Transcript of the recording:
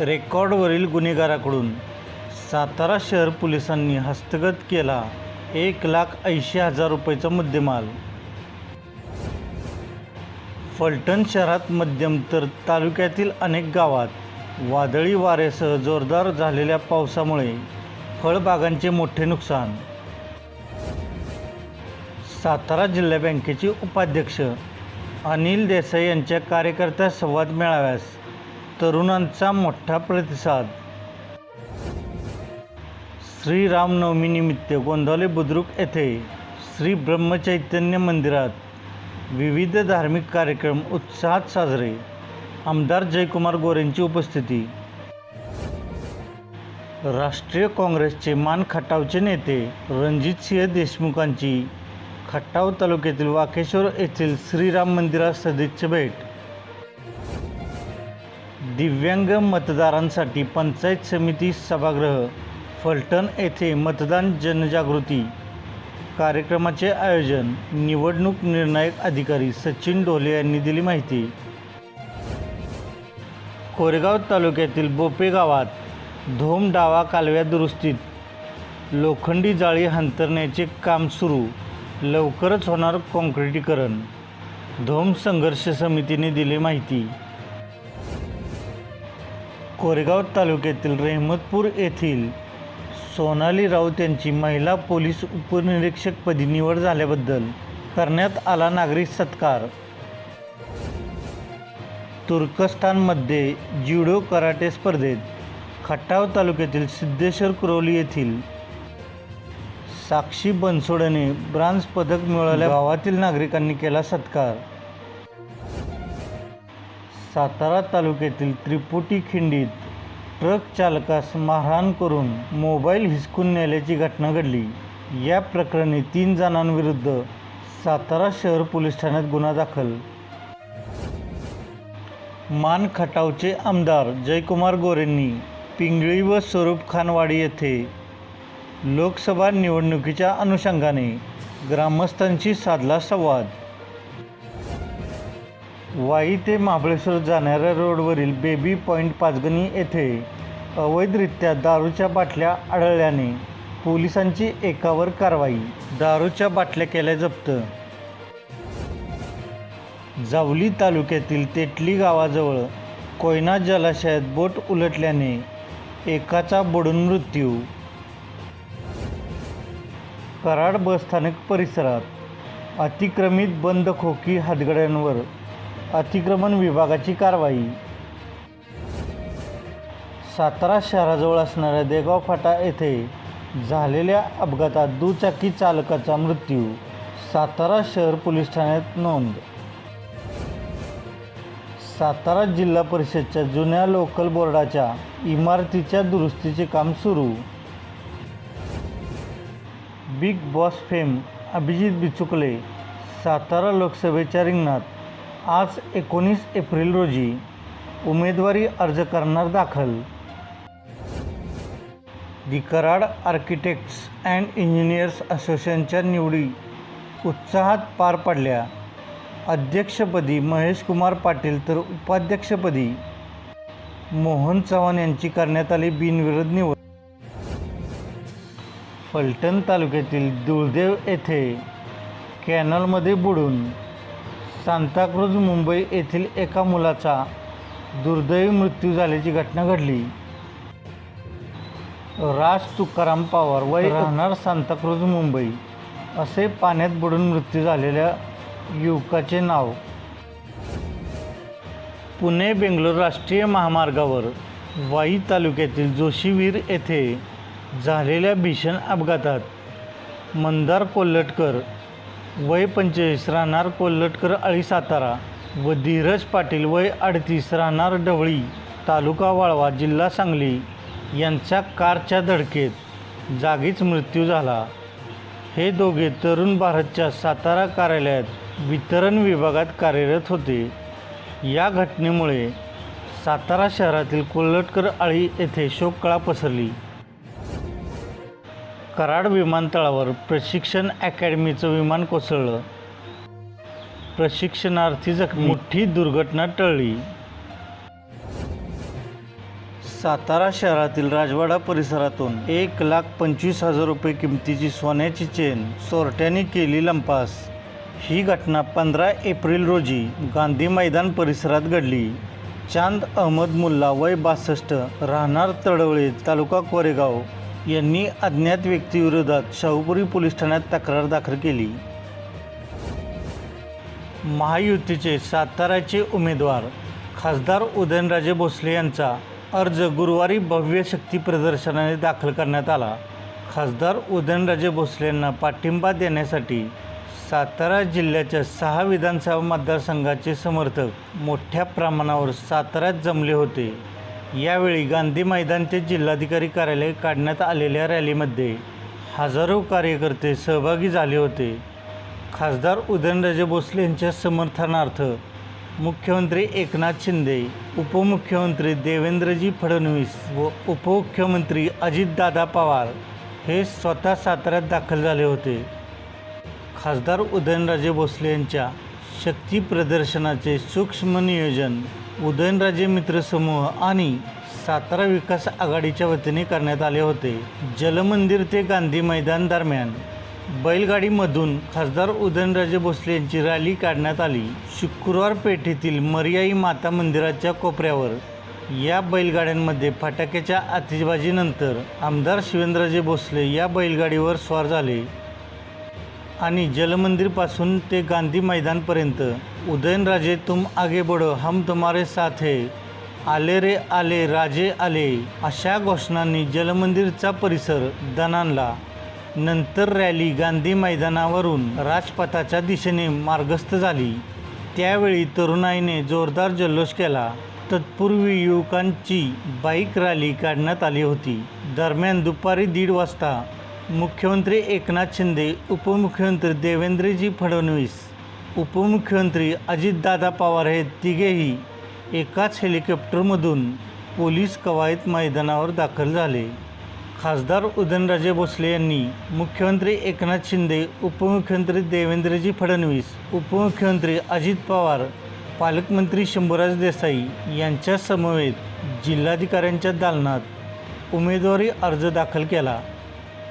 रेकॉर्डवरील गुन्हेगाराकडून सातारा शहर पोलिसांनी हस्तगत केला एक लाख ऐंशी हजार रुपयेचा मुद्देमाल. फलटण शहरात मध्यम तर तालुक्यातील अनेक गावात वादळी वाऱ्यासह जोरदार झालेल्या पावसामुळे फळबागांचे मोठे नुकसान. सातारा जिल्हा बँकेचे उपाध्यक्ष अनिल देसाई यांच्या कार्यकर्त्या संवाद मेळाव्यास तरुणांचा मोठा प्रतिसाद. श्रीरामनवमीनिमित्त गोंधवले बुद्रुक येथे श्री ब्रह्मचैतन्य मंदिरात विविध धार्मिक कार्यक्रम उत्साहात साजरे. आमदार जयकुमार गोरेंची उपस्थिती. राष्ट्रीय काँग्रेसचे मान खटावचे नेते रणजितसिंह देशमुखांची खटाव तालुक्यातील वाकेश्वर येथील श्रीराम मंदिरात सदिच्छा भेट. दिव्यांग मतदारांसाठी पंचायत समिती सभागृह फलटण येथे मतदान जनजागृती कार्यक्रमाचे आयोजन निवडणूक निर्णायक अधिकारी सचिन ढोले यांनी दिली माहिती. कोरेगाव तालुक्यातील बोपे गावात धोम डावा कालव्या दुरुस्तीत लोखंडी जाळी हंतरण्याचे काम सुरू. लवकरच होणार काँक्रिटीकरण. धोम संघर्ष समितीने दिली माहिती. कोरेगाव तालुक्यातील रेहमतपूर येथील सोनाली राऊत यांची महिला पोलीस उपनिरीक्षकपदी निवड झाल्याबद्दल करण्यात आला नागरिक सत्कार. तुर्कस्तानमध्ये ज्युडो कराटे स्पर्धेत खटाव तालुक्यातील सिद्धेश्वर कुरोली येथील साक्षी बनसोडने ब्रांज पदक मिळवल्या गावातील नागरिकांनी केला सत्कार. सातारा तालुक्यातील त्रिपुटी खिंडीत ट्रक चालकास मारहाण करून मोबाईल हिसकून नेल्याची घटना घडली. या प्रकरणी तीन जणांविरुद्ध सातारा शहर पोलीस ठाण्यात गुन्हा दाखल. मान खटावचे आमदार जयकुमार गोरेंनी पिंगळी व स्वरूप खानवाडी येथे लोकसभा निवडणुकीच्या अनुषंगाने ग्रामस्थांशी साधला संवाद. वाई ते महाबळेश्वर जाणाऱ्या रोडवरील बेबी पॉईंट पाचगणी येथे अवैधरित्या दारूच्या बाटल्या आढळल्याने पोलिसांची एकावर कारवाई दारूच्या बाटल्या केल्या जप्त. जावली तालुक्यातील तेटली गावाजवळ कोयना जलाशयात बोट उलटल्याने एकाचा बुडून मृत्यू कराड बसस्थानक परिसरात अतिक्रमित बंद खोकी हातगड्यांवर अतिक्रमण विभागाची कारवाई. सातारा शहराजवळ असणाऱ्या देगाव फाटा येथे झालेल्या अपघातात दुचाकी चालकाचा मृत्यू सातारा शहर पोलीस ठाण्यात नोंद. सातारा जिल्हा परिषदच्या जुन्या लोकल बोर्डाच्या इमारतीच्या दुरुस्तीचे काम सुरू. Big boss fame Abhijit Bichukale Satara लोकसभेच्या रिंगणात आज एकोणीस एप्रिल रोजी उमेदवारी अर्ज करणार दाखल. दि कराड आर्किटेक्ट्स अँड इंजिनियर्स असोसिएशनच्या निवडी उत्साहात पार पडल्या. अध्यक्षपदी महेश कुमार पाटील तर उपाध्यक्षपदी मोहन चव्हाण यांची करण्यात आली बिनविरोध निवड. फलटण तालुक्यातील दुळदेव येथे कॅनलमध्ये बुडून सांताक्रूज मुंबई येथील एका मुलाचा दुर्दैवी मृत्यू झाल्याची घटना घडली. राज तुकाराम पवार वय राहणार सांताक्रूज मुंबई असे पाण्यात बुडून मृत्यू झालेल्या युवकाचे नाव. पुणे बेंगलोर राष्ट्रीय महामार्गावर वाई तालुक्यातील जोशीवीर येथे झालेल्या भीषण अपघातात मंदार कोल्हटकर वय पंचेचाळीस राहणार कोल्हटकर अळी सातारा व धीरज पाटील वय अडतीस राहणार ढवळी तालुका वाळवा जिल्हा सांगली यांच्या कारच्या धडकेत जागीच मृत्यू झाला. हे दोघे तरुण भारतच्या सातारा कार्यालयात वितरण विभागात कार्यरत होते. या घटनेमुळे सातारा शहरातील कोल्हटकर आळी येथे शोककळा पसरली. कराड विमानतळावर प्रशिक्षण अकॅडमीचं विमान कोसळलं. प्रशिक्षणार्थी जखमी मोठी दुर्घटना टळली. सातारा शहरातील राजवाडा परिसरातून एक लाख पंचवीस हजार रुपये किमतीची सोन्याची चेन चोरट्यांनी केली लंपास. ही घटना पंधरा एप्रिल रोजी गांधी मैदान परिसरात घडली. चांद अहमद मुल्ला वय बासष्ट राहणार तडवळे तालुका कोरेगाव यांनी अज्ञात व्यक्तीविरोधात शाहूपुरी पोलीस ठाण्यात तक्रार दाखल केली. महायुतीचे साताऱ्याचे उमेदवार खासदार उदयनराजे भोसले यांचा अर्ज गुरुवारी भव्य शक्ती प्रदर्शनाने दाखल करण्यात आला. खासदार उदयनराजे भोसले यांना पाठिंबा देण्यासाठी सातारा जिल्ह्याच्या सहा विधानसभा मतदारसंघाचे समर्थक मोठ्या प्रमाणावर साताऱ्यात जमले होते. यावेळी गांधी मैदान ते जिल्हाधिकारी कार्यालय काढण्यात आलेल्या रॅलीमध्ये हजारो कार्यकर्ते सहभागी झाले होते. खासदार उदयनराजे भोसले यांच्या समर्थनार्थ मुख्यमंत्री एकनाथ शिंदे उपमुख्यमंत्री देवेंद्रजी फडणवीस व उपमुख्यमंत्री अजितदादा पवार हे स्वतः साताऱ्यात दाखल झाले होते. खासदार उदयनराजे भोसले यांच्या शक्ती प्रदर्शनाचे सूक्ष्म नियोजन उदयनराजे मित्रसमूह आणि सातारा विकास आघाडीच्या वतीने करण्यात आले होते. जलमंदिर ते गांधी मैदान दरम्यान बैलगाडीमधून खासदार उदयनराजे भोसले यांची रॅली काढण्यात आली. शुक्रवार पेठेतील मर्याई माता मंदिराच्या कोपऱ्यावर या बैलगाड्यांमध्ये फटाक्याच्या आतिषबाजीनंतर आमदार शिवेंद्रजे भोसले या बैलगाडीवर स्वार झाले. आणि जलमंदिरपासून ते गांधी मैदानपर्यंत. उदयनराजे तुम आगे बढो हम तुम्हारे साथ है. आले रे आले राजे आले अशा घोषणांनी जलमंदिरचा परिसर दणाणला. नंतर रॅली गांधी मैदानावरून राजपथाच्या दिशेने मार्गस्थ झाली. त्यावेळी तरुणाईने जोरदार जल्लोष केला. तत्पूर्वी युवकांची बाईक रॅली काढण्यात आली होती. दरम्यान दुपारी दीड वाजता मुख्यमंत्री एकनाथ शिंदे उपमुख्यमंत्री देवेंद्रजी फडणवीस उपमुख्यमंत्री अजितदादा पवार हे तिघेही एकाच हेलिकॉप्टरमधून पोलीस कवायत मैदानावर दाखल झाले. खासदार उदयनराजे भोसले यांनी मुख्यमंत्री एकनाथ शिंदे उपमुख्यमंत्री देवेंद्रजी फडणवीस उपमुख्यमंत्री अजित पवार पालकमंत्री शंभूराज देसाई यांच्या समवेत जिल्हाधिकाऱ्यांच्या दालनात उमेदवारी अर्ज दाखल केला.